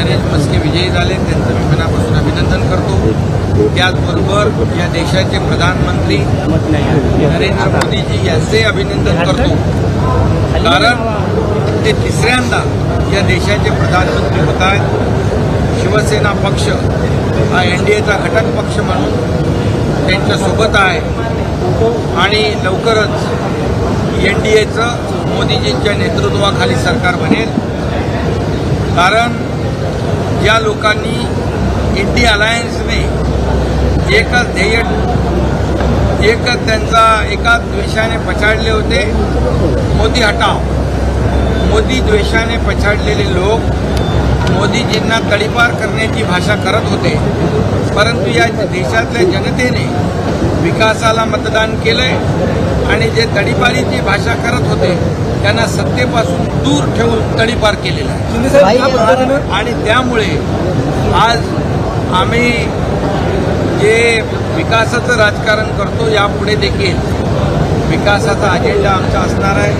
नरेश मस्के विजयी झाले त्यांचं मी मनापासून अभिनंदन करतो. त्याचबरोबर या देशाचे प्रधानमंत्री नरेंद्र मोदीजी यांचे अभिनंदन करतो. कारण ते तिसऱ्यांदा या देशाचे प्रधानमंत्री होत आहेत. शिवसेना पक्ष हा एन डी एचा घटक पक्ष म्हणून त्यांच्यासोबत आहे. आणि लवकरच एन डी एचं मोदीजींच्या नेतृत्वाखाली सरकार बनेल. कारण ज्या लोकांनी इंडी अलायन्सने एकच ध्येय एकच त्यांचा एकाच द्वेषाने पछाडले होते. मोदी हटाव. मोदी द्वेषाने पछाडलेले लोक मोदीजींना तडीपार करण्याची भाषा करत होते. परंतु या देशातल्या जनतेने विकासाला मतदान केलंय. आणि जे तडीपारीची भाषा करत होते त्यांना सत्तेपासून दूर ठेवून तडीपार केलेला आहे. आणि त्यामुळे आज आम्ही जे विकासाचं राजकारण करतो यापुढे देखील विकासाचा अजेंडा आमचा असणार आहे.